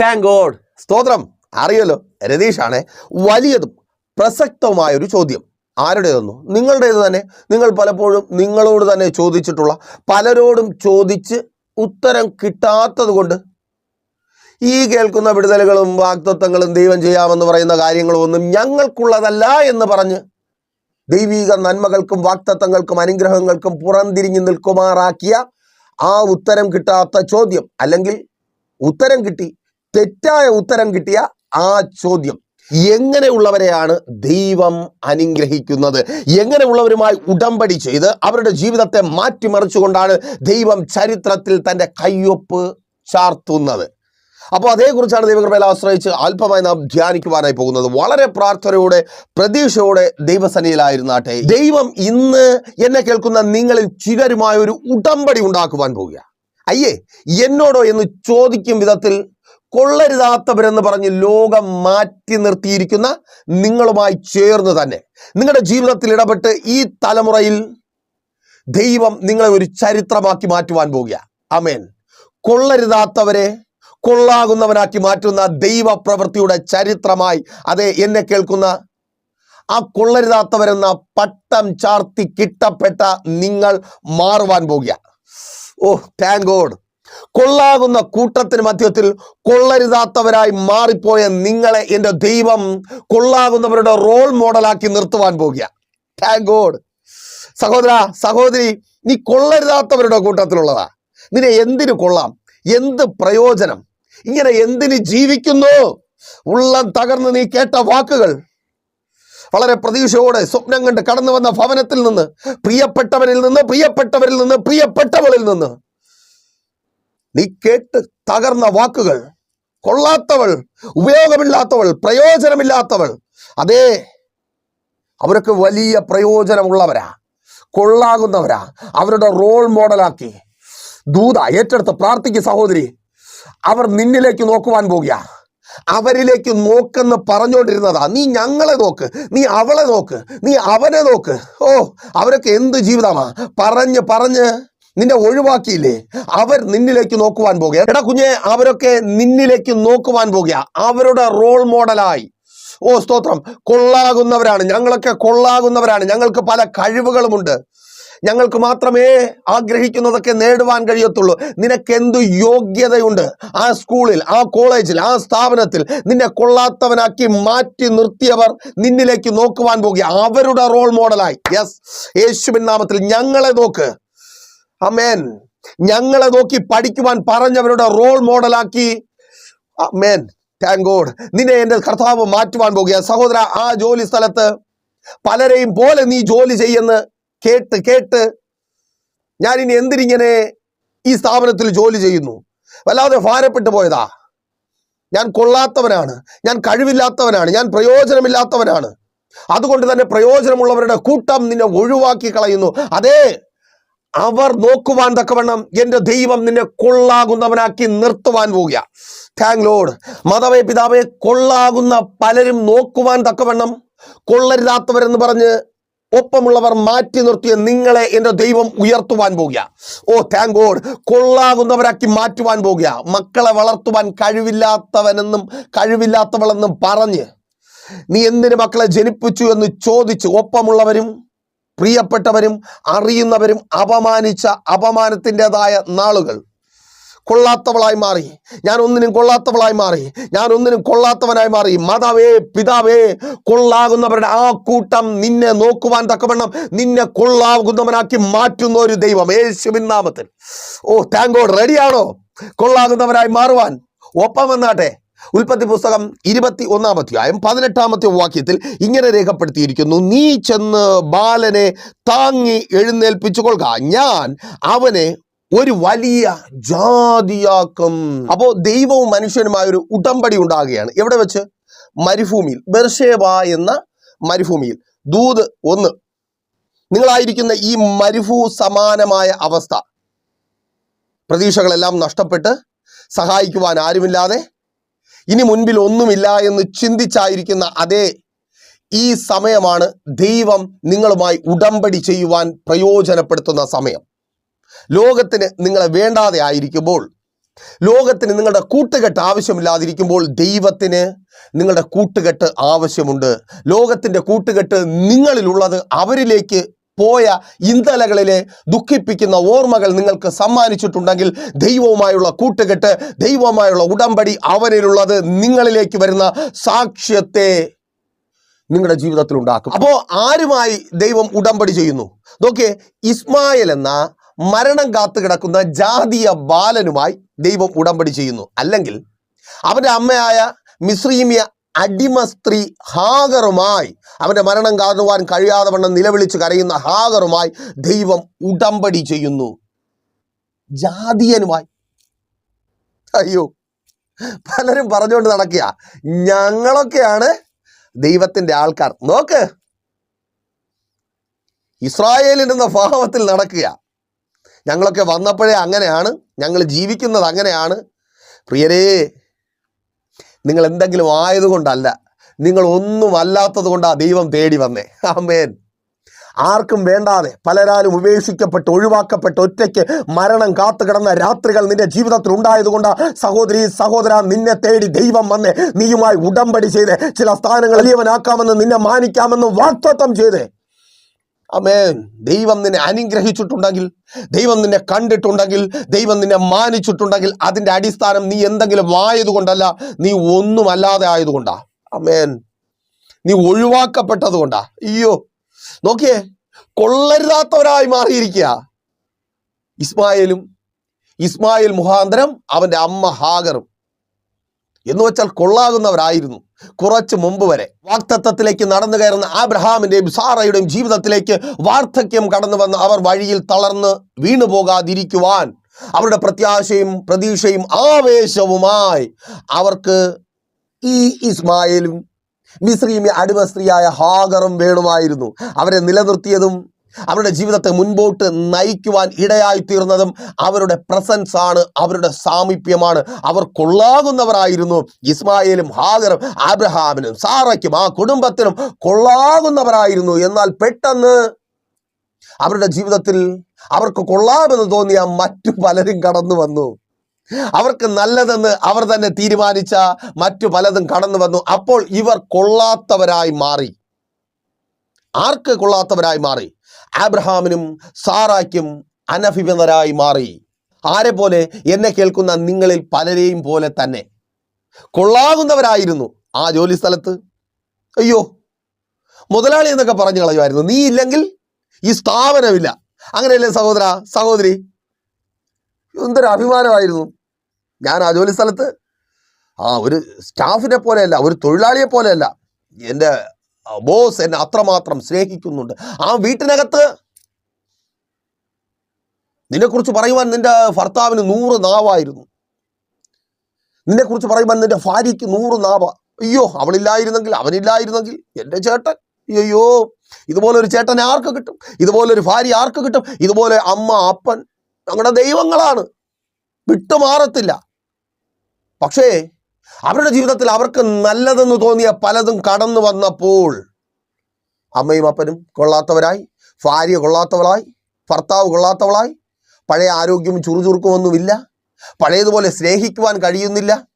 Thank God സ്തോത്രം. അറിയല്ലോ രതീഷാണ് വലിയതും പ്രസക്തവുമായ ഒരു ചോദ്യം. ആരുടേതെന്നു? നിങ്ങളുടേത് തന്നെ. നിങ്ങൾ പലപ്പോഴും നിങ്ങളോട് തന്നെ ചോദിച്ചിട്ടുള്ള പലരോടും ചോദിച്ച് ഉത്തരം കിട്ടാത്തത് കൊണ്ട് ഈ കേൾക്കുന്ന വിടുതലുകളും വാക്തത്വങ്ങളും ദൈവം ചെയ്യാമെന്ന് പറയുന്ന കാര്യങ്ങളും ഒന്നും ഞങ്ങൾക്കുള്ളതല്ല എന്ന് പറഞ്ഞ് ദൈവീക നന്മകൾക്കും വാക്തത്വങ്ങൾക്കും അനുഗ്രഹങ്ങൾക്കും പുറംതിരിഞ്ഞു നിൽക്കുമാറാക്കിയ ആ ഉത്തരം കിട്ടാത്ത ചോദ്യം അല്ലെങ്കിൽ ഉത്തരം കിട്ടി തെറ്റായ ഉത്തരം കിട്ടിയ ആ ചോദ്യം. എങ്ങനെയുള്ളവരെയാണ് ദൈവം അനുഗ്രഹിക്കുന്നത്? എങ്ങനെയുള്ളവരുമായി ഉടമ്പടി ചെയ്ത് അവരുടെ ജീവിതത്തെ മാറ്റിമറിച്ചുകൊണ്ടാണ് ദൈവം ചരിത്രത്തിൽ തന്റെ കയ്യൊപ്പ് ചാർത്തുന്നത്? അപ്പോൾ അതേക്കുറിച്ചാണ് ദൈവകൃപയിൽ ആശ്രയിച്ച് അല്പമായി നാം ധ്യാനിക്കുവാനായി പോകുന്നത്. വളരെ പ്രാർത്ഥനയോടെ പ്രതീക്ഷയോടെ ദൈവസനയിലായിരുന്നാട്ടെ ദൈവം ഇന്ന് എന്നെ കേൾക്കുന്ന നിങ്ങളിൽ ചിലരുമായ ഒരു ഉടമ്പടി ഉണ്ടാക്കുവാൻ പോവുക അയ്യേ എന്നോടോ എന്ന് ചോദിക്കും വിധത്തിൽ കൊള്ളരുതാത്തവരെന്ന് പറഞ്ഞ് ലോകം മാറ്റി നിർത്തിയിരിക്കുന്ന നിങ്ങളുമായി ചേർന്ന് തന്നെ. നിങ്ങളുടെ ജീവിതത്തിൽ ഇടപെട്ട് ഈ തലമുറയിൽ ദൈവം നിങ്ങളെ ഒരു ചരിത്രമാക്കി മാറ്റുവാൻ പോകുക അമേൻ കൊള്ളരുതാത്തവരെ കൊള്ളാകുന്നവനാക്കി മാറ്റുന്ന ദൈവ പ്രവൃത്തിയുടെ ചരിത്രമായി അതെ എന്നെ കേൾക്കുന്ന ആ കൊള്ളരുതാത്തവരെന്ന പട്ടം ചാർത്തി കിട്ടപ്പെട്ട നിങ്ങൾ മാറുവാൻ പോകുക ഓ താങ്ക് ഗോഡ് കൊള്ളാകുന്ന കൂട്ടത്തിന് മധ്യത്തിൽ കൊള്ളരുതാത്തവരായി മാറിപ്പോയ നിങ്ങളെ എന്റെ ദൈവം കൊള്ളാകുന്നവരുടെ റോൾ മോഡലാക്കി നിർത്തുവാൻ പോകുക താങ്ക് ഗോഡ് സഹോദര സഹോദരി നീ കൊള്ളരുതാത്തവരുടെ കൂട്ടത്തിലുള്ളതാ. നിന്നെ എന്തിനു കൊള്ളാം? എന്ത് പ്രയോജനം? ഇങ്ങനെ എന്തിന് ജീവിക്കുന്നു? ഉള്ളം തകർന്ന് നീ കേട്ട വാക്കുകൾ. വളരെ പ്രതീക്ഷയോടെ സ്വപ്നം കണ്ട് കടന്നു വന്ന ഭവനത്തിൽ നിന്ന് പ്രിയപ്പെട്ടവരിൽ നിന്ന് പ്രിയപ്പെട്ടവരിൽ നിന്ന് പ്രിയപ്പെട്ടവളിൽ നിന്ന് നീ കേട്ട് തകർന്ന വാക്കുകൾ കൊള്ളാത്തവൾ ഉപയോഗമില്ലാത്തവൾ പ്രയോജനമില്ലാത്തവൾ അതേ അവരൊക്കെ വലിയ പ്രയോജനമുള്ളവരാ കൊള്ളാകുന്നവരാ അവരുടെ റോൾ മോഡലാക്കി ദൂത ഏറ്റെടുത്ത് പ്രാർത്ഥിക്കും സഹോദരി അവർ നിന്നിലേക്ക് നോക്കുവാൻ പോകുക. അവരിലേക്ക് നോക്കെന്ന് പറഞ്ഞുകൊണ്ടിരുന്നതാ നീ ഞങ്ങളെ നോക്ക് നീ അവളെ നോക്ക് നീ അവനെ നോക്ക്. ഓ അവരൊക്കെ എന്ത് ജീവിതമാ? പറഞ്ഞ് പറഞ്ഞ് നിന്നെ ഒഴിവാക്കിയില്ലേ? അവർ നിന്നിലേക്ക് നോക്കുവാൻ പോകുക. എടാ കുഞ്ഞെ അവരൊക്കെ നിന്നിലേക്ക് നോക്കുവാൻ പോകുക. അവരുടെ റോൾ മോഡലായി ഓ സ്തോത്രം. കൊള്ളാകുന്നവരാണ്. ഞങ്ങളൊക്കെ കൊള്ളാകുന്നവരാണ്. ഞങ്ങൾക്ക് പല കഴിവുകളുമുണ്ട്. ഞങ്ങൾക്ക് മാത്രമേ ആഗ്രഹിക്കുന്നതൊക്കെ നേടുവാൻ കഴിയത്തുള്ളൂ. നിനക്ക് എന്തു യോഗ്യതയുണ്ട്? ആ സ്കൂളിൽ ആ കോളേജിൽ ആ സ്ഥാപനത്തിൽ നിന്നെ കൊള്ളാത്തവനാക്കി മാറ്റി നിർത്തിയവർ നിന്നിലേക്ക് നോക്കുവാൻ പോകുക. അവരുടെ റോൾ മോഡലായി യെസ് യേശുവിൻ നാമത്തിൽ ഞങ്ങളെ നോക്ക്. അമേൻ ഞങ്ങളെ നോക്കി പഠിക്കുവാൻ പറഞ്ഞവരുടെ റോൾ മോഡലാക്കി അമേൻ താങ്ക് ഗോഡ് നിന്നെ എന്റെ കർത്താവ് മാറ്റുവാൻ പോകുക. സഹോദര ആ ജോലി സ്ഥലത്ത് പലരെയും പോലെ നീ ജോലി ചെയ്യുന്ന. കേട്ട് കേട്ട്. ഞാൻ ഇനി എന്തിനിങ്ങനെ ഈ സ്ഥാപനത്തിൽ ജോലി ചെയ്യുന്നു? വല്ലാതെ ഭാരപ്പെട്ടു പോയതാ. ഞാൻ കൊള്ളാത്തവനാണ്. ഞാൻ കഴിവില്ലാത്തവനാണ്. ഞാൻ പ്രയോജനമില്ലാത്തവനാണ്. അതുകൊണ്ട് തന്നെ പ്രയോജനമുള്ളവരുടെ കൂട്ടം നിന്നെ ഒഴിവാക്കി കളയുന്നു. അതേ അവർ നോക്കുവാൻ തക്കവണ്ണം എന്റെ ദൈവം നിന്നെ കൊള്ളാകുന്നവനാക്കി നിർത്തുവാൻ പോവുക താങ്ക് ലോഡ് മാതാവേ പിതാവെ കൊള്ളാകുന്ന പലരും നോക്കുവാൻ തക്കവണ്ണം കൊള്ളരുതാത്തവരെന്ന് പറഞ്ഞ് ഒപ്പമുള്ളവർ മാറ്റി നിർത്തിയ നിങ്ങളെ എന്റെ ദൈവം ഉയർത്തുവാൻ പോകുക ഓ താങ്ക് ഗോഡ് കൊള്ളാകുന്നവരാക്കി മാറ്റുവാൻ പോകുക മക്കളെ വളർത്തുവാൻ കഴിവില്ലാത്തവനെന്നും കഴിവില്ലാത്തവളെന്നും പറഞ്ഞ് നീ എന്തിന് മക്കളെ ജനിപ്പിച്ചു എന്ന് ചോദിച്ച് ഒപ്പമുള്ളവരും പ്രിയപ്പെട്ടവരും അറിയുന്നവരും അപമാനിച്ച അപമാനത്തിന്റെതായ നാളുകൾ. കൊള്ളാത്തവളായി മാറി. ഞാൻ ഒന്നിനും കൊള്ളാത്തവളായി മാറി. ഞാൻ ഒന്നിനും കൊള്ളാത്തവനായി മാറി. മാതാവേ പിതാവേ കൊള്ളാകുന്നവരുടെ ആ കൂട്ടം നിന്നെ നോക്കുവാൻ തക്കവണ്ണം നിന്നെ കൊള്ളാകുന്നവനാക്കി മാറ്റുന്ന ഒരു ദൈവം യേശുവിൻ നാമത്തിൽ. ഓ താങ്കോട് റെഡിയാണോ കൊള്ളാകുന്നവരായി മാറുവാൻ. ഒപ്പം വന്നാട്ടെ. ഉൽപ്പത്തി പുസ്തകം ഇരുപത്തി ഒന്നാം അധ്യായം പതിനെട്ടാമത്തെ വാക്യത്തിൽ ഇങ്ങനെ രേഖപ്പെടുത്തിയിരിക്കുന്നു നീ ചെന്ന് ബാലനെ താങ്ങി എഴുന്നേൽപ്പിച്ചു കൊള്ളുക ഞാൻ അവനെ ഒരു വലിയ ജാതിയാക്കും. അപ്പോ ദൈവവും മനുഷ്യനുമായ ഒരു ഉടമ്പടി ഉണ്ടാകുകയാണ്. എവിടെ വെച്ച്? മരുഭൂമിയിൽ. ബെർഷേബ എന്ന മരുഭൂമിയിൽ. ദൂത് ഒന്ന്. നിങ്ങളായിരിക്കുന്ന ഈ മരുഭൂ സമാനമായ അവസ്ഥ. പ്രതീക്ഷകളെല്ലാം നഷ്ടപ്പെട്ട് സഹായിക്കുവാൻ ആരുമില്ലാതെ ഇനി മുൻപിൽ ഒന്നുമില്ല എന്ന് ചിന്തിച്ചായിരിക്കുന്ന അതേ ഈ സമയമാണ് ദൈവം നിങ്ങളുമായി ഉടമ്പടി ചെയ്യുവാൻ പ്രയോജനപ്പെടുത്തുന്ന സമയം. ലോകത്തിന് നിങ്ങളെ വേണ്ടാതെ ആയിരിക്കുമ്പോൾ ലോകത്തിന് നിങ്ങളുടെ കൂട്ടുകെട്ട് ആവശ്യമില്ലാതിരിക്കുമ്പോൾ ദൈവത്തിന് നിങ്ങളുടെ കൂട്ടുകെട്ട് ആവശ്യമുണ്ട്. ലോകത്തിന്റെ കൂട്ടുകെട്ട് നിങ്ങളിലുള്ളത് അവരിലേക്ക് പോയ ഇന്തലകളിലെ ദുഃഖിപ്പിക്കുന്ന ഓർമ്മകൾ നിങ്ങൾക്ക് സമ്മാനിച്ചിട്ടുണ്ടെങ്കിൽ ദൈവവുമായുള്ള കൂട്ടുകെട്ട് ദൈവവുമായുള്ള ഉടമ്പടി അവനിലുള്ളത് നിങ്ങളിലേക്ക് വരുന്ന സാക്ഷ്യത്തെ നിങ്ങളുടെ ജീവിതത്തിൽ ഉണ്ടാക്കും. അപ്പോൾ ആരുമായി ദൈവം ഉടമ്പടി ചെയ്യുന്നു? നോക്കിയേ ഇസ്മായിൽ എന്ന മരണം കാത്തു കിടക്കുന്ന ജാതീയ ബാലനുമായി ദൈവം ഉടമ്പടി ചെയ്യുന്നു. അല്ലെങ്കിൽ അവന്റെ അമ്മയായ മിശ്രീമിയ അടിമ സ്ത്രീ ഹാഗറുമായി. അവന്റെ മരണം കാണുവാൻ കഴിയാതെ വണ്ണം നിലവിളിച്ച് കരയുന്ന ഹാഗറുമായി ദൈവം ഉടമ്പടി ചെയ്യുന്നു. ജാതീയനുമായി. അയ്യോ പലരും പറഞ്ഞുകൊണ്ട് നടക്കുക ഞങ്ങളൊക്കെയാണ് ദൈവത്തിന്റെ ആൾക്കാർ. നോക്ക്. ഇസ്രായേലിൽ എന്ന ഭാവത്തിൽ നടക്കുക ഞങ്ങളൊക്കെ വന്നപ്പോഴേ അങ്ങനെയാണ്. ഞങ്ങൾ ജീവിക്കുന്നത് അങ്ങനെയാണ്. പ്രിയരേ നിങ്ങൾ എന്തെങ്കിലും ആയതുകൊണ്ടല്ല നിങ്ങൾ ഒന്നും അല്ലാത്തത് കൊണ്ടാ ദൈവം തേടി വന്നേ. ആമേൻ. ആർക്കും വേണ്ടാതെ പലരാലും ഉപേക്ഷിക്കപ്പെട്ട് ഒഴിവാക്കപ്പെട്ട് ഒറ്റയ്ക്ക് മരണം കാത്തു കിടന്ന രാത്രികൾ നിന്റെ ജീവിതത്തിൽ ഉണ്ടായതുകൊണ്ട് സഹോദരി സഹോദര നിന്നെ തേടി ദൈവം വന്ന്. നീയുമായി ഉടമ്പടി ചെയ്ത്. ചില സ്ഥാനങ്ങൾ വലിയവനാക്കാമെന്ന് നിന്നെ മാനിക്കാമെന്ന് വാക്തത്വം ചെയ്ത്. അമേൻ ദൈവം നിന്നെ അനുഗ്രഹിച്ചിട്ടുണ്ടെങ്കിൽ ദൈവം നിന്നെ കണ്ടിട്ടുണ്ടെങ്കിൽ ദൈവം നിന്നെ മാനിച്ചിട്ടുണ്ടെങ്കിൽ അതിന്റെ അടിസ്ഥാനം നീ എന്തെങ്കിലും ആയതുകൊണ്ടല്ല നീ ഒന്നുമല്ലാതെ ആയതുകൊണ്ടാ. അമേൻ നീ ഒഴിവാക്കപ്പെട്ടത് കൊണ്ടാ. അയ്യോ. നോക്കിയേ കൊള്ളരുതാത്തവരായി മാറിയിരിക്കുക. ഇസ്മായിലും ഇസ്മായിൽ മുഖാന്തരം അവന്റെ അമ്മ ഹാഗറും എന്ന് വെച്ചാൽ കൊള്ളാകുന്നവരായിരുന്നു. കുറച്ച് മുമ്പ് വരെ വാക്തത്വത്തിലേക്ക് നടന്നു കയറുന്ന ആബ്രഹാമിന്റെയും സാറയുടെയും ജീവിതത്തിലേക്ക് വാർദ്ധക്യം കടന്നു വന്ന് അവർ വഴിയിൽ തളർന്ന് വീണു പോകാതിരിക്കുവാൻ അവരുടെ പ്രത്യാശയും പ്രതീക്ഷയും ആവേശവുമായി അവർക്ക് ഈ ഇസ്മായിലും മിശ്രീമി അടിമ സ്ത്രീയായ ഹാഗറും വേണുമായിരുന്നു. അവരെ നിലനിർത്തിയതും അവരുടെ ജീവിതത്തെ മുൻപോട്ട് നയിക്കുവാൻ ഇടയായി തീർന്നതും അവരുടെ പ്രസൻസ് ആണ് അവരുടെ സാമീപ്യമാണ്. അവർ കൊള്ളാകുന്നവരായിരുന്നു. ഇസ്മായിലും ഹാഗറും അബ്രഹാമിനും സാറയ്ക്കും ആ കുടുംബത്തിനും കൊള്ളാകുന്നവരായിരുന്നു. എന്നാൽ പെട്ടെന്ന് അവരുടെ ജീവിതത്തിൽ അവർക്ക് കൊള്ളാമെന്ന് തോന്നിയ മറ്റു പലരും കടന്നു വന്നു. അവർക്ക് നല്ലതെന്ന് അവർ തന്നെ തീരുമാനിച്ച മറ്റു പലതും കടന്നു വന്നു. അപ്പോൾ ഇവർ കൊള്ളാത്തവരായി മാറി. ആർക്ക് കൊള്ളാത്തവരായി മാറി? ആബ്രഹാമിനും സാറാക്കും അനഭിമതരായി മാറി. ആരെ പോലെ എന്നെ കേൾക്കുന്ന നിങ്ങളിൽ പലരെയും പോലെ തന്നെ. കൊള്ളാകുന്നവരായിരുന്നു ആ ജോലി സ്ഥലത്ത്. അയ്യോ മുതലാളി എന്നൊക്കെ പറഞ്ഞു കളയുമായിരുന്നു. നീ ഇല്ലെങ്കിൽ ഈ സ്ഥാപനമില്ല. അങ്ങനെയല്ലേ സഹോദര സഹോദരി? എന്തൊരു അഭിമാനമായിരുന്നു. ഞാൻ ആ ജോലി സ്ഥലത്ത് ആ ഒരു സ്റ്റാഫിനെ പോലെയല്ല ഒരു തൊഴിലാളിയെ പോലെയല്ല എന്റെ ബോസ് എന്നെ അത്രമാത്രം സ്നേഹിക്കുന്നുണ്ട്. ആ വീട്ടിനകത്ത് നിന്നെക്കുറിച്ച് പറയുവാൻ നിന്റെ ഭർത്താവിന് നൂറ് നാവായിരുന്നു. നിന്നെക്കുറിച്ച് പറയുവാൻ നിന്റെ ഭാര്യയ്ക്ക് നൂറ് നാവ. അയ്യോ അവളില്ലായിരുന്നെങ്കിൽ അവനില്ലായിരുന്നെങ്കിൽ എന്റെ ചേട്ടൻ അയ്യോ ഇതുപോലെ ഒരു ചേട്ടൻ ആർക്ക് കിട്ടും? ഇതുപോലെ ഒരു ഭാര്യ ആർക്ക് കിട്ടും? ഇതുപോലെ അമ്മ അപ്പൻ ഞങ്ങളുടെ ദൈവങ്ങളാണ്. വിട്ടുമാറത്തില്ല. പക്ഷേ അവരുടെ ജീവിതത്തിൽ അവർക്ക് നല്ലതെന്ന് തോന്നിയ പലതും കടന്നു വന്നപ്പോൾ അമ്മയും അപ്പനും കൊള്ളാത്തവരായി ഭാര്യ കൊള്ളാത്തവളായി ഭർത്താവ് കൊള്ളാത്തവളായി പഴയ ആരോഗ്യവും ചുറുചുറുക്കുമൊന്നുമില്ല പഴയതുപോലെ സ്നേഹിക്കുവാൻ കഴിയുന്നില്ല.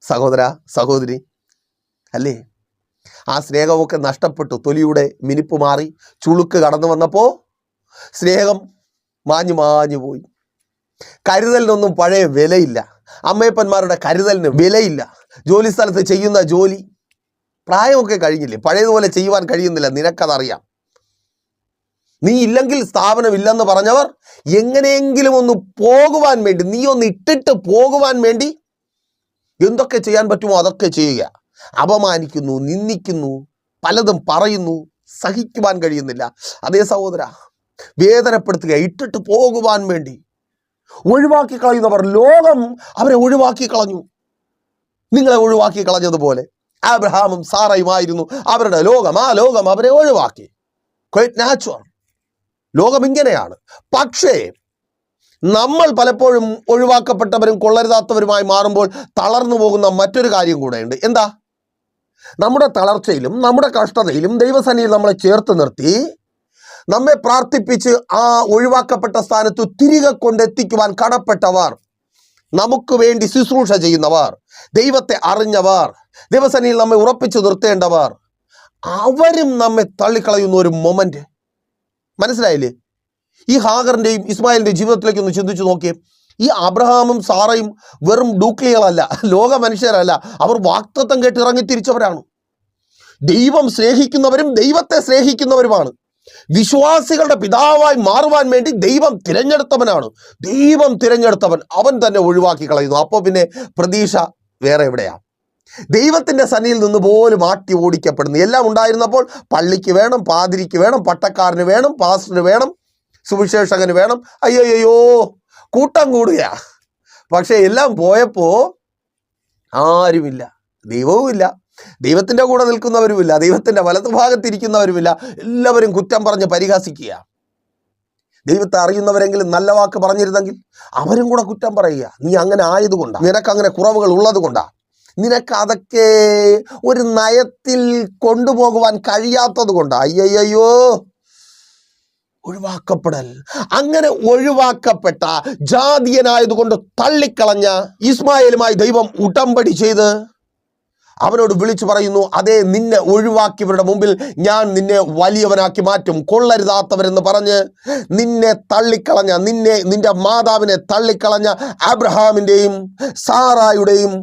സഹോദര സഹോദരി അല്ലേ? ആ സ്നേഹമൊക്കെ നഷ്ടപ്പെട്ടു. തൊലിയുടെ മിനിപ്പ് മാറി ചുളുക്ക് കടന്നു വന്നപ്പോൾ സ്നേഹം മാഞ്ഞു മാഞ്ഞു പോയി. കരുതലിനൊന്നും പഴയ വിലയില്ല. അമ്മയപ്പന്മാരുടെ കരുതലിന് വിലയില്ല. ജോലി സ്ഥലത്ത് ചെയ്യുന്ന ജോലി പ്രായമൊക്കെ കഴിഞ്ഞില്ലേ? പഴയതുപോലെ ചെയ്യുവാൻ കഴിയുന്നില്ല. നിനക്കതറിയാം. നീ ഇല്ലെങ്കിൽ സ്ഥാപനമില്ലെന്ന് പറഞ്ഞവർ എങ്ങനെയെങ്കിലും ഒന്ന് പോകുവാൻ വേണ്ടി നീ ഒന്ന് ഇട്ടിട്ട് പോകുവാൻ വേണ്ടി എന്തൊക്കെ ചെയ്യാൻ പറ്റുമോ അതൊക്കെ ചെയ്യുക. അപമാനിക്കുന്നു നിന്ദിക്കുന്നു പലതും പറയുന്നു സഹിക്കുവാൻ കഴിയുന്നില്ല. അതേ സഹോദര വേദനപ്പെടുത്തുക ഇട്ടിട്ട് പോകുവാൻ വേണ്ടി ഒഴിവാക്കി കളയുന്നവർ ലോകം അവരെ ഒഴിവാക്കി കളഞ്ഞു നിങ്ങളെ ഒഴിവാക്കി കളഞ്ഞതുപോലെ ആബ്രഹാമും സാറയുമായിരുന്നു. അവരുടെ ലോകം ആ ലോകം അവരെ ഒഴിവാക്കി. ക്വൈറ്റ് നാച്ചുറൽ ലോകം ഇങ്ങനെയാണ്. പക്ഷേ നമ്മൾ പലപ്പോഴും ഒഴിവാക്കപ്പെട്ടവരും കൊള്ളരുതാത്തവരുമായി മാറുമ്പോൾ തളർന്നു പോകുന്ന മറ്റൊരു കാര്യം കൂടെയുണ്ട്. എന്താ? നമ്മുടെ തളർച്ചയിലും നമ്മുടെ കഷ്ടതയിലും ദൈവസന്നിധിയിൽ നമ്മളെ ചേർത്ത് നിർത്തി നമ്മെ പ്രാർത്ഥിപ്പിച്ച് ആ ഒഴിവാക്കപ്പെട്ട സ്ഥാനത്ത് തിരികെ കൊണ്ടെത്തിക്കുവാൻ കടപ്പെട്ടവർ നമുക്ക് വേണ്ടി ശുശ്രൂഷ ചെയ്യുന്നവർ ദൈവത്തെ അറിഞ്ഞവർ ദിവസനിൽ നമ്മെ ഉറപ്പിച്ചു നിർത്തേണ്ടവർ അവരും നമ്മെ തള്ളിക്കളയുന്ന ഒരു മൊമെന്റ് മനസ്സിലായില്ലേ? ഈ ഹാഗറിന്റെയും ഇസ്മായിലിന്റെയും ജീവിതത്തിലേക്ക് ഒന്ന് ചിന്തിച്ചു നോക്കിയേ. ഈ അബ്രഹാമും സാറയും വെറും ഡൂക്ലികളല്ല ലോക മനുഷ്യരല്ല അവർ വാക്തത്വം കേട്ട് ഇറങ്ങി തിരിച്ചവരാണ്. ദൈവം സ്നേഹിക്കുന്നവരും ദൈവത്തെ സ്നേഹിക്കുന്നവരുമാണ്. വിശ്വാസികളുടെ പിതാവായി മാറുവാൻ വേണ്ടി ദൈവം തിരഞ്ഞെടുത്തവനാണ്. ദൈവം തിരഞ്ഞെടുത്തവൻ അവൻ തന്നെ ഒഴിവാക്കി കളയുന്നു. അപ്പോൾ പിന്നെ പ്രതീക്ഷ വേറെ എവിടെയാ? ദൈവത്തിന്റെ സന്നിയിൽ നിന്ന് പോലും മാറ്റി ഓടിക്കപ്പെടുന്നു. എല്ലാം ഉണ്ടായിരുന്നപ്പോൾ പള്ളിക്ക് വേണം പാതിരിക്ക് വേണം പട്ടക്കാരന് വേണം പാസ്റ്ററിന് വേണം സുവിശേഷകന് വേണം. അയ്യോ അയ്യോ കൂട്ടം കൂടുക പക്ഷേ എല്ലാം പോയപ്പോൾ ആരുമില്ല. ദൈവവുമില്ല. ദൈവത്തിന്റെ കൂടെ നിൽക്കുന്നവരുമില്ല ദൈവത്തിന്റെ വലതുഭാഗത്തിരിക്കുന്നവരുമില്ല എല്ലാവരും കുറ്റം പറഞ്ഞ് പരിഹാസിക്കുക. ദൈവത്തെ അറിയുന്നവരെങ്കിലും നല്ല വാക്ക് പറഞ്ഞിരുന്നെങ്കിൽ അവരും കൂടെ കുറ്റം പറയുക. നീ അങ്ങനെ ആയതുകൊണ്ടാണ് നിനക്ക് അങ്ങനെ കുറവുകൾ ഉള്ളതുകൊണ്ടാണ് കൊണ്ടാ നിനക്ക് അതൊക്കെ ഒരു നയത്തിൽ കൊണ്ടുപോകുവാൻ കഴിയാത്തത് കൊണ്ട് അയ്യയ്യോ ഒഴിവാക്കപ്പെടൽ. അങ്ങനെ ഒഴിവാക്കപ്പെട്ട ജാതിയനായതുകൊണ്ട് തള്ളിക്കളഞ്ഞ ഇസ്മായിലുമായി ദൈവം ഉടമ്പടി ചെയ്ത് അവനോട് വിളിച്ചു പറയുന്നു അതേ നിന്നെ ഒഴിവാക്കിയവരുടെ മുമ്പിൽ ഞാൻ നിന്നെ വലിയവനാക്കി മാറ്റും. കൊള്ളരുതാത്തവരെന്ന് പറഞ്ഞ് നിന്നെ തള്ളിക്കളഞ്ഞ നിന്നെ നിന്റെ മാതാവിനെ തള്ളിക്കളഞ്ഞ അബ്രഹാമിന്റെയും സാറായുടെയും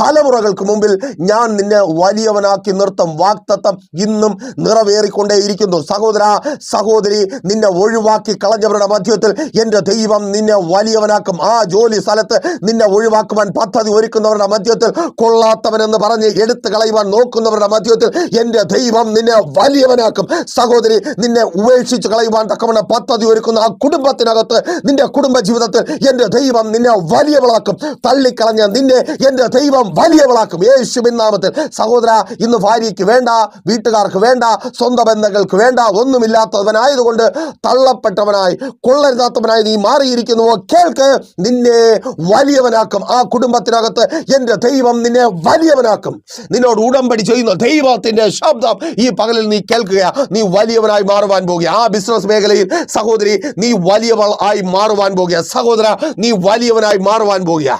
തലമുറകൾക്ക് മുമ്പിൽ ഞാൻ നിന്നെ വലിയവനാക്കി നിർത്തും. വാക്തത്വം ഇന്നും നിറവേറിക്കൊണ്ടേയിരിക്കുന്നു. സഹോദര സഹോദരി നിന്നെ ഒഴിവാക്കി കളഞ്ഞവരുടെ മധ്യത്തിൽ എന്റെ ദൈവം നിന്നെ വലിയവനാക്കും. ആ ജോലി സ്ഥലത്ത് നിന്നെ ഒഴിവാക്കുവാൻ പദ്ധതി ഒരുക്കുന്നവരുടെ മധ്യത്തിൽ കൊള്ളാത്തവനെന്ന് പറഞ്ഞ് എടുത്തു കളയുവാൻ നോക്കുന്നവരുടെ മധ്യത്തിൽ എന്റെ ദൈവം നിന്നെ വലിയവനാക്കും. സഹോദരി നിന്നെ ഉപേക്ഷിച്ച് കളയുവാൻ തക്കവണ പദ്ധതി ഒരുക്കുന്ന ആ കുടുംബത്തിനകത്ത് നിന്റെ കുടുംബ ജീവിതത്തിൽ എന്റെ ദൈവം നിന്നെ വലിയവളാക്കും. തള്ളിക്കളഞ്ഞ നിന്നെ എന്റെ ദൈവം വലിയവളാക്കും. യേശുവിൻ നാമത്തിൽ സഹോദര ഇന്ന് ഭാര്യയ്ക്ക് വേണ്ട വീട്ടുകാർക്ക് വേണ്ട സ്വന്തം ബന്ധങ്ങൾക്ക് വേണ്ട ഒന്നുമില്ലാത്തവനായതുകൊണ്ട് തള്ളപ്പെട്ടവനായി കൊള്ളരുതാത്തവനായി നീ മാറിയിരിക്കുന്നുവോ? കേൾക്ക് നിന്നെ വലിയവനാക്കും. ആ കുടുംബത്തിനകത്ത് എന്റെ ദൈവം നിന്നെ വലിയവനാക്കും. നിന്നോട് ഉടമ്പടി ചെയ്യുന്ന ദൈവത്തിന്റെ ശബ്ദം ഈ പകലിൽ നീ കേൾക്കുക നീ വലിയവനായി മാറുവാൻ പോകുക ആ ബിസിനസ് മേഖലയിൽ സഹോദരി നീ വലിയവൾ ആയി മാറുവാൻ പോകുക സഹോദര നീ വലിയവനായി മാറുവാൻ പോകുക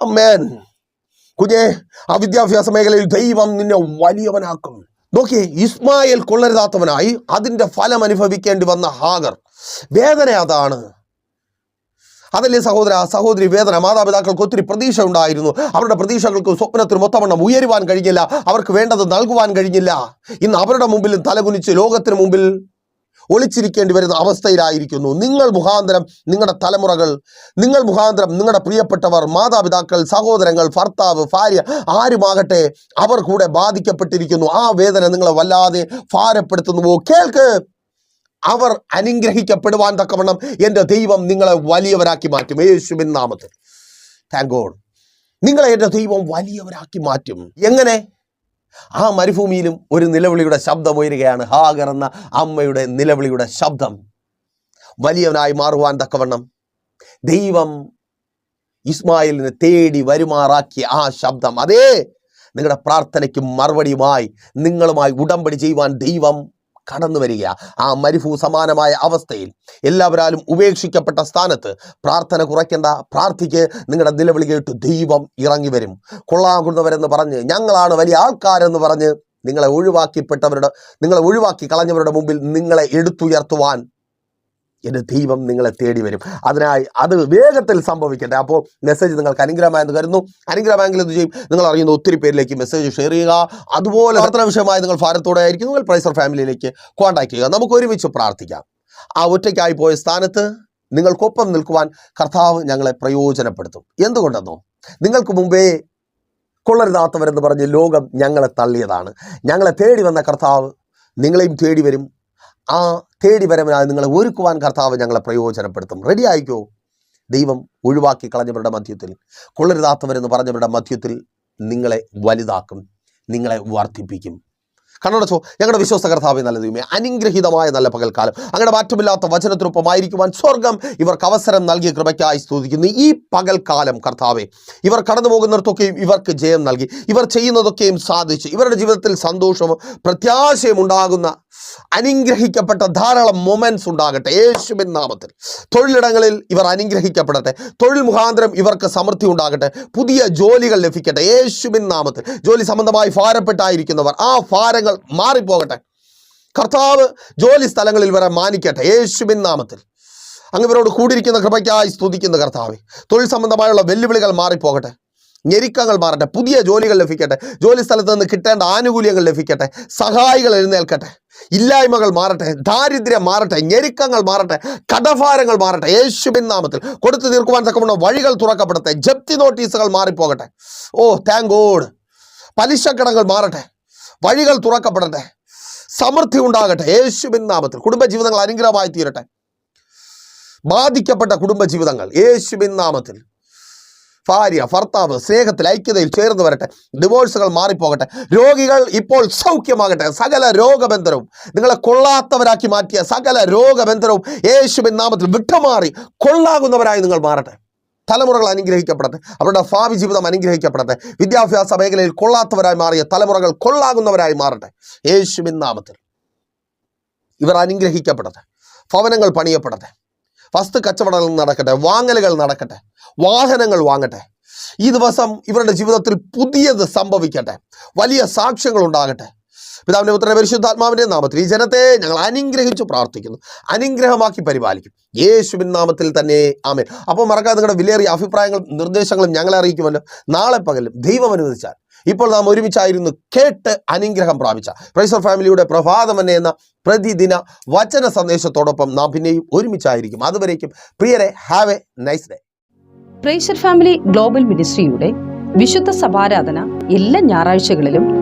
അമ്മേൻ. കുഞ്ഞെ ആ വിദ്യാഭ്യാസ മേഖലയിൽ ദൈവം നിന്നെ വലിയവനാക്കും. നോക്കിയേ ഇസ്മായിൽ കൊള്ളരുതാത്തവനായി അതിന്റെ ഫലം അനുഭവിക്കേണ്ടി വന്ന ഹാഗർ. വേദന അതാണ്. അതല്ലേ സഹോദര സഹോദരി വേദന. മാതാപിതാക്കൾക്ക് ഒത്തിരി പ്രതീക്ഷ ഉണ്ടായിരുന്നു. അവരുടെ പ്രതീക്ഷകൾക്ക് സ്വപ്നത്തിന് മൊത്തവണ്ണം ഉയരുവാൻ കഴിഞ്ഞില്ല. അവർക്ക് വേണ്ടത് നൽകുവാൻ കഴിഞ്ഞില്ല. ഇന്ന് അവരുടെ മുമ്പിൽ തലകുനിച്ച് ലോകത്തിന് മുമ്പിൽ ഒളിച്ചിരിക്കേണ്ടി വരുന്ന അവസ്ഥയിലായിരിക്കുന്നു. നിങ്ങൾ മുഖാന്തരം നിങ്ങളുടെ തലമുറകൾ നിങ്ങൾ മുഖാന്തരം നിങ്ങളുടെ പ്രിയപ്പെട്ടവർ മാതാപിതാക്കൾ സഹോദരങ്ങൾ ഭർത്താവ് ഭാര്യ ആരുമാകട്ടെ അവർ കൂടെ ബാധിക്കപ്പെട്ടിരിക്കുന്നു. ആ വേദന നിങ്ങളെ വല്ലാതെ ഭാരപ്പെടുത്തുന്നുവോ? കേൾക്ക്. അവർ അനുഗ്രഹിക്കപ്പെടുവാൻ തക്കവണ്ണം എന്റെ ദൈവം നിങ്ങളെ വലിയവരാക്കി മാറ്റും. യേശുവിൻ നാമത്തിൽ. താങ്ക് ഗോഡ് നിങ്ങളെ എന്റെ ദൈവം വലിയവരാക്കി മാറ്റും. എങ്ങനെ? ആ മരുഭൂമിയിലും ഒരു നിലവിളിയുടെ ശബ്ദം ഉയരുകയാണ്. ഹാഗർ എന്ന അമ്മയുടെ നിലവിളിയുടെ ശബ്ദം. വലിയവനായി മാറുവാൻ തക്കവണ്ണം ദൈവം ഇസ്മായിലിനെ തേടി വരുമാറാക്കിയ ആ ശബ്ദം. അതേ നിങ്ങളുടെ പ്രാർത്ഥനയ്ക്കും മറുപടിയുമായി നിങ്ങളുമായി ഉടമ്പടി ചെയ്യുവാൻ ദൈവം കടന്നു വരിക. ആ മരുഭൂ സമാനമായ അവസ്ഥയിൽ എല്ലാവരാലും ഉപേക്ഷിക്കപ്പെട്ട സ്ഥാനത്ത് പ്രാർത്ഥന കുറയ്ക്കേണ്ട പ്രാർത്ഥിക്ക്. നിങ്ങളുടെ നിലവിളി കേട്ട് ദൈവം ഇറങ്ങി വരും. കൊള്ളാകുന്നവരെന്ന് പറഞ്ഞ് ഞങ്ങളാണ് വലിയ ആൾക്കാരെന്ന് പറഞ്ഞ് നിങ്ങളെ ഒഴിവാക്കിപ്പെട്ടവരുടെ നിങ്ങളെ ഒഴിവാക്കി കളഞ്ഞവരുടെ മുമ്പിൽ നിങ്ങളെ എടുത്തുയർത്തുവാൻ എന്റെ ദൈവം നിങ്ങളെ തേടി വരും. അതിനായി അത് വേഗത്തിൽ സംഭവിക്കട്ടെ. അപ്പോൾ മെസ്സേജ് നിങ്ങൾക്ക് അനുഗ്രഹമായെന്ന് കരുതുന്നു. അനുഗ്രഹമായെങ്കിൽ എന്ത് ചെയ്യും? നിങ്ങൾ അറിയുന്ന ഒത്തിരി പേരിലേക്ക് മെസ്സേജ് ഷെയർ ചെയ്യുക. അതുപോലെ അത്ര വിഷയമായി നിങ്ങൾ ഭാരത്തോടെ ആയിരിക്കും. നിങ്ങൾ പ്രൈസർ ഫാമിലിയിലേക്ക് കോൺടാക്ട് ചെയ്യുക. നമുക്ക് ഒരുമിച്ച് പ്രാർത്ഥിക്കാം. ആ ഒറ്റയ്ക്കായി പോയ സ്ഥാനത്ത് നിങ്ങൾക്കൊപ്പം നിൽക്കുവാൻ കർത്താവ് ഞങ്ങളെ പ്രയോജനപ്പെടുത്തും. എന്തുകൊണ്ടെന്നോ? നിങ്ങൾക്ക് മുമ്പേ കൊള്ളരുതാത്തവരെന്ന് പറഞ്ഞ് ലോകം ഞങ്ങളെ തള്ളിയതാണ്. ഞങ്ങളെ തേടി വന്ന കർത്താവ് നിങ്ങളെയും തേടി വരും. ആ തേടി വരവനായി നിങ്ങളെ ഒരുക്കുവാൻ കർത്താവ് ഞങ്ങളെ പ്രയോജനപ്പെടുത്തും. റെഡി ആയിക്കോ? ദൈവം ഒഴിവാക്കി കളഞ്ഞവരുടെ മധ്യത്തിൽ കൊള്ളരുതാത്തവരെന്ന് പറഞ്ഞവരുടെ മധ്യത്തിൽ നിങ്ങളെ വലുതാക്കും നിങ്ങളെ വർദ്ധിപ്പിക്കും. കണ്ണടച്ചോ ഞങ്ങളുടെ വിശ്വാസ കർത്താവ് നല്ല ദൈവമേ അനുഗ്രഹീതമായ നല്ല പകൽക്കാലം. അങ്ങയുടെ മാറ്റമില്ലാത്ത വചനത്തിനൊപ്പമായിരിക്കുവാൻ സ്വർഗം ഇവർക്ക് അവസരം നൽകി കൃപയ്ക്കായി സ്തുതിക്കുന്നു. ഈ പകൽക്കാലം കർത്താവെ ഇവർ കടന്നു പോകുന്നിടത്തൊക്കെയും ഇവർക്ക് ജയം നൽകി. ഇവർ ചെയ്യുന്നതൊക്കെയും സാധിച്ചു. ഇവരുടെ ജീവിതത്തിൽ സന്തോഷവും പ്രത്യാശയും ഉണ്ടാകുന്ന അനുഗ്രഹിക്കപ്പെട്ട ധാരാളം മൊമെന്റ്സ് ഉണ്ടാകട്ടെ. യേശുവിൻ നാമത്തിൽ. തൊഴിലിടങ്ങളിൽ ഇവർ അനുഗ്രഹിക്കപ്പെടട്ടെ. തൊഴിൽ മുഖാന്തരം ഇവർക്ക് സമൃദ്ധി ഉണ്ടാകട്ടെ. പുതിയ ജോലികൾ ലഭിക്കട്ടെ. യേശുവിൻ നാമത്തിൽ. ജോലി സംബന്ധമായി ഭാരപ്പെട്ടായിരിക്കുന്നവർ ആ ഭാരങ്ങൾ മാറിപ്പോകട്ടെ. കർത്താവ് ജോലി സ്ഥലങ്ങളിൽ വരെ മാനിക്കട്ടെ. യേശുബിൻ നാമത്തിൽ. അങ്ങ് ഇവരോട് കൂടിയിരിക്കുന്ന കൃപയ്ക്കായി സ്തുതിക്കുന്ന കർത്താവ്. തൊഴിൽ സംബന്ധമായുള്ള വെല്ലുവിളികൾ മാറിപ്പോകട്ടെ. ഞെരുക്കങ്ങൾ മാറട്ടെ. പുതിയ ജോലികൾ ലഭിക്കട്ടെ. ജോലി സ്ഥലത്ത് നിന്ന് കിട്ടേണ്ട ആനുകൂല്യങ്ങൾ ലഭിക്കട്ടെ. സഹായികൾ എഴുന്നേൽക്കട്ടെ. ഇല്ലായ്മകൾ മാറട്ടെ. ദാരിദ്ര്യം മാറട്ടെ. ഞെരുക്കങ്ങൾ മാറട്ടെ. കടഭാരങ്ങൾ മാറട്ടെ. യേശുബിൻ നാമത്തിൽ. കൊടുത്തു തീർക്കുവാൻ തക്കവണ്ണം വഴികൾ തുറക്കപ്പെടട്ടെ. ജപ്തി നോട്ടീസുകൾ മാറിപ്പോകട്ടെ. ഓ താങ്ക് ഗോഡ് പലിശക്കടങ്ങൾ മാറട്ടെ. വഴികൾ തുറക്കപ്പെടട്ടെ. സമൃദ്ധി ഉണ്ടാകട്ടെ. യേശുവിൻ നാമത്തിൽ. കുടുംബജീവിതങ്ങൾ അനുഗ്രഹമായി തീരട്ടെ. ബാധിക്കപ്പെട്ട കുടുംബജീവിതങ്ങൾ. യേശുവിൻ നാമത്തിൽ. ഭാര്യ ഭർത്താവ് സ്നേഹത്തിൽ ഐക്യതയിൽ ചേർന്ന് വരട്ടെ. ഡിവോഴ്സുകൾ മാറിപ്പോകട്ടെ. രോഗികൾ ഇപ്പോൾ സൗഖ്യമാകട്ടെ. സകല രോഗബന്ധനവും നിങ്ങളെ കൊള്ളാത്തവരാക്കി മാറ്റിയ സകല രോഗബന്ധനവും യേശുവിൻ നാമത്തിൽ വിട്ടുമാറി കൊള്ളാകുന്നവരായി നിങ്ങൾ മാറട്ടെ. തലമുറകൾ അനുഗ്രഹിക്കപ്പെടട്ടെ. അവരുടെ ഭാവി ജീവിതം അനുഗ്രഹിക്കപ്പെടട്ടെ. വിദ്യാഭ്യാസ മേഖലയിൽ കൊള്ളാത്തവരായി മാറിയ തലമുറകൾ കൊള്ളാകുന്നവരായി മാറട്ടെ. യേശുവിൻ നാമത്തിൽ ഇവർ അനുഗ്രഹിക്കപ്പെടട്ടെ. ഭവനങ്ങൾ പണിയപ്പെടട്ടെ. വസ്തു കച്ചവടങ്ങൾ നടക്കട്ടെ. വാങ്ങലുകൾ നടക്കട്ടെ. വാഹനങ്ങൾ വാങ്ങട്ടെ. ഈ ദിവസം ഇവരുടെ ജീവിതത്തിൽ പുതിയത് സംഭവിക്കട്ടെ. വലിയ സാക്ഷ്യങ്ങൾ ഉണ്ടാകട്ടെ. പിതാവിന്റെ പുത്രനെ പരിശുദ്ധാത്മാവിന്റെ നാമത്തിൽ ഈ ജനത്തെ ഞങ്ങൾ അനുഗ്രഹിച്ചു പ്രാർത്ഥിക്കുന്നു. അനുഗ്രഹമാക്കി പരിപാലിക്കും. യേശുവിൻ നാമത്തിൽ തന്നെ ആമേൻ. അപ്പോൾ മറക്കാതെ നിങ്ങളുടെ വിലയേറിയ അഭിപ്രായങ്ങളും നിർദ്ദേശങ്ങളും ഞങ്ങളെ അറിയിക്കുമല്ലോ. നാളെ പകലും ദൈവം അനുവദിച്ചാൽ. ഇപ്പോൾ നാം ഒരുമിച്ചായിരുന്നു കേട്ട് അനുഗ്രഹം പ്രാപിച്ച. പ്രൈസർ ഫാമിലിയുടെ പ്രഭാതം തന്നെ എന്ന പ്രതിദിന വചന സന്ദേശത്തോടൊപ്പം നാം പിന്നെയും ഒരുമിച്ചായിരിക്കും. അതുവരേക്കും പ്രിയരെ have a nice day praiser family global മിനിസ്ട്രിയുടെ വിശുദ്ധ സഭാരാധന എല്ലാ ഞായറാഴ്ചകളിലും